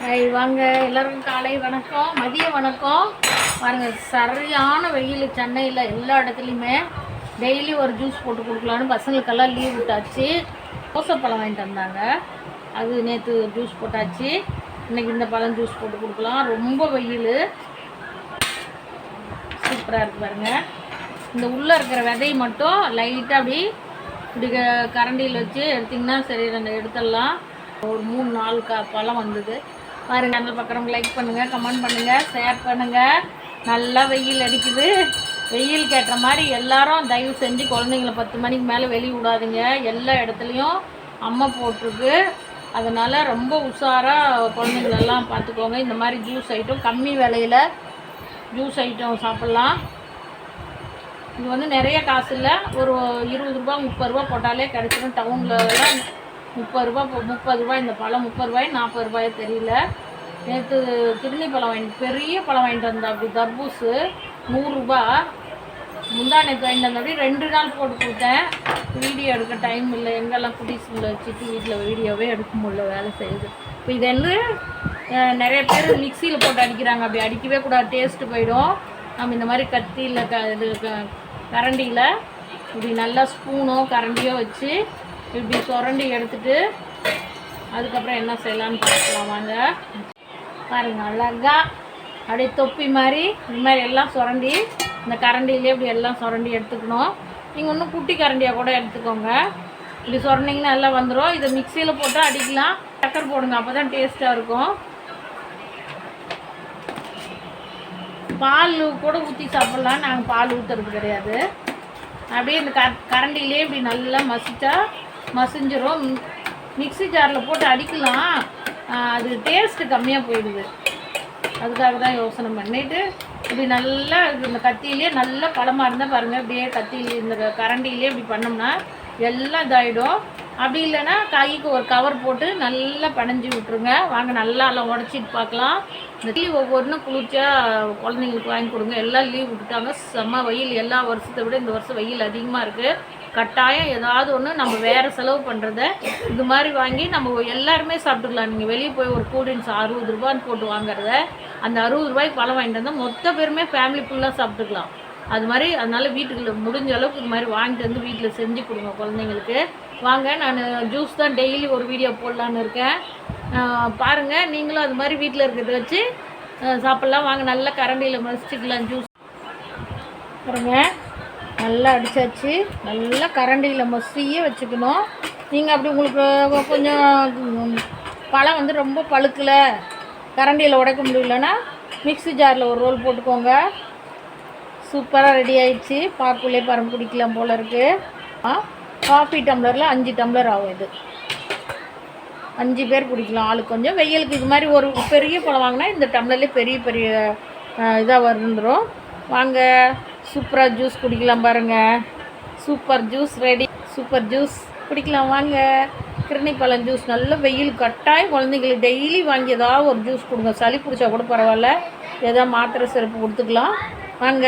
Hi வாங்க. எல்லோரும் காலை வணக்கம். மதிய வணக்கம். பாருங்க சரியான வெயில் சென்னையில் எல்லா இடத்துலையுமே. டெய்லி ஒரு ஜூஸ் போட்டு கொடுக்கலான்னு பசங்களுக்கெல்லாம் லீவ் விட்டாச்சு. கோசப்பழம் வாங்கிட்டு வந்தாங்க. அது நேற்று ஜூஸ் போட்டாச்சு. இன்னைக்கு இந்த பழம் ஜூஸ் போட்டு கொடுக்கலாம். ரொம்ப வெயில். சூப்பராக இருக்குது பாருங்கள் இந்த உள்ளே இருக்கிற விதை மட்டும் லைட்டாக அப்படி இப்படி கரண்டியில் வச்சு எடுத்திங்கன்னா சரி ரெண்டு எடுத்துடலாம். ஒரு மூணு நாலு க பழம் வந்தது. பாருங்க அந்த பக்கம் லைக் பண்ணுங்கள் கமெண்ட் பண்ணுங்கள் ஷேர் பண்ணுங்கள் நல்லா வெயில் அடிக்குது. வெயில் கேட்டுற மாதிரி எல்லாரும் தயவு செஞ்சு குழந்தைங்கள பத்து மணிக்கு மேலே வெளியே விடாதுங்க. எல்லா இடத்துலையும் அம்மை போட்டிருக்கு. அதனால் ரொம்ப உஷாராக குழந்தைங்களெல்லாம் பார்த்துக்கோங்க. இந்த மாதிரி ஜூஸ் ஐட்டம் கம்மி விலையில் ஜூஸ் ஐட்டம் சாப்பிட்லாம். இது வந்து நிறைய காசு இல்லை. ஒரு இருபது ரூபா முப்பது ரூபா போட்டாலே கிடைச்சிடும் டவுனில் முப்பது ரூபா முப்பது ரூபாய் இந்த பழம் முப்பது ரூபாய் நாற்பது ரூபாயோ தெரியல. நேற்று கிருணி பழம் வாங்கி பெரிய பழம் வாங்கிட்டு வந்தா அப்படி தர்பூசு நூறுரூபா முந்தா நேற்று வாங்கிட்டு வந்தபடி ரெண்டு நாள் போட்டு கொடுத்தேன். வீடியோ எடுக்க டைம் இல்லை. எங்கெல்லாம் குடிசுல வச்சுட்டு வீட்டில் வீடியோவே எடுக்க முடியல வேலை செய்யுது. இப்போ இது வந்து நிறைய பேர் மிக்சியில் போட்டு அடிக்கிறாங்க. அப்படி அடிக்கவே கூடாது. டேஸ்ட்டு போயிடும். நம்ம இந்த மாதிரி கத்தியில் க இது க- கரண்டியில் இப்படி நல்லா ஸ்பூனோ கரண்டியோ வச்சு இப்படி சுரண்டி எடுத்துட்டு அதுக்கப்புறம் என்ன செய்யலாம்னு பார்க்கலாம் வாங்க. பாருங்க அழகா அப்படியே தொப்பி மாதிரி இந்த மாதிரி எல்லாம் சுரண்டி இந்த கரண்டிலே இப்படி எல்லாம் சுரண்டி எடுத்துக்கணும். நீங்கள் இன்னும் குட்டி கரண்டியாக கூட எடுத்துக்கோங்க. இப்படி சுரண்டிங்கன்னா எல்லாம் வந்துடும் இதை மிக்சியில் போட்டு அடிக்கலாம். சக்கரை போடுங்க அப்போ தான் டேஸ்ட்டாக இருக்கும். பால் கூட ஊற்றி சாப்பிட்லாம் நாங்கள் பால் ஊற்றுறது கிடையாது. அப்படியே இந்த க கரண்டிலே இப்படி நல்லா மசிச்சா மசிஞ்சிரும். மிக்ஸி ஜாரில் போட்டு அடிக்கலாம். அது டேஸ்ட்டு கம்மியாக போயிடுது. அதுக்காக தான் யோசனை பண்ணிட்டு இப்படி நல்லா இந்த கத்தியிலே நல்லா பழமாக இருந்தால் பாருங்கள் அப்படியே கத்தியிலே இந்த கரண்டியிலே இப்படி பண்ணோம்னா எல்லாம் இதாகிடும் அப்படி இல்லைன்னா கைக்கு ஒரு கவர் போட்டு நல்லா பனைஞ்சி விட்ருங்க வாங்க நல்லா எல்லாம் உடச்சிட்டு பார்க்கலாம். இந்த லீவ் ஒவ்வொன்றும் குளிர்ச்சியாக குழந்தைங்களுக்கு வாங்கி கொடுங்க. எல்லாம் லீவ் விட்டுட்டாங்க. செம்ம வெயில். எல்லா வருஷத்தை விட இந்த வருஷம் வெயில் அதிகமாக இருக்குது கட்டாயம் ஏதாவது ஒன்று நம்ம வேறு செலவு பண்ணுறத இது மாதிரி வாங்கி நம்ம எல்லாருமே சாப்பிட்டுக்கலாம். நீங்கள் வெளியே போய் ஒரு கூல்ட்ரிங்க்ஸ் அறுபது ரூபான்னு போட்டு வாங்குறத அந்த அறுபது ரூபாய்க்கு பழம் வாங்கிட்டு வந்தால் மொத்த பேருமே ஃபேமிலி ஃபுல்லாக சாப்பிட்டுக்கலாம். அது மாதிரி அதனால் வீட்டுக்குள்ள முடிஞ்ச அளவுக்கு இது மாதிரி வாங்கிட்டு வந்து வீட்டில் செஞ்சு கொடுங்க குழந்தைங்களுக்கு. வாங்க நான் ஜூஸ் தான் டெய்லி ஒரு வீடியோ போடலான்னு இருக்கேன். பாருங்கள் நீங்களும் அது மாதிரி வீட்டில் இருக்கிறத வச்சு சாப்பிட்லாம். வாங்க நல்லா கரண்டியில் மசிச்சுக்கலாம் ஜூஸ் பாருங்க நல்லா அடிச்சாச்சு. நல்லா கரண்டியில் மசியே வச்சுக்கணும். நீங்கள் அப்படி உங்களுக்கு கொஞ்சம் பழம் வந்து ரொம்ப பழுக்கலை கரண்டியில் உடைக்க முடியலன்னா மிக்ஸி ஜாரில் ஒரு ரோல் போட்டுக்கோங்க. சூப்பராக ரெடி ஆயிடுச்சு. பார்க்குள்ளே பரம்பு குடிக்கலாம் போல இருக்குது ஆ காஃபி டம்ளரில் அஞ்சு டம்ளர் ஆகும் இது. அஞ்சு பேர் பிடிக்கலாம் ஆளுக்கு கொஞ்சம். வெயிலுக்கு இது மாதிரி ஒரு பெரிய பழம் வாங்கினா இந்த டம்ளர்லேயே பெரிய பெரிய இதாக வந்துடும் வாங்க. சூப்பராக ஜூஸ் குடிக்கலாம் பாருங்கள் super juice ready super juice குடிக்கலாம். வாங்க. கிருணி பழம் ஜூஸ் நல்ல வெயில். கட்டாயம் குழந்தைங்களுக்கு டெய்லி வாங்கி ஏதாவது ஒரு ஜூஸ் கொடுங்க. சளி பிடிச்சா கூட பரவாயில்ல. ஏதாவது மாத்திரை சிறப்பு கொடுத்துக்கலாம். வாங்க.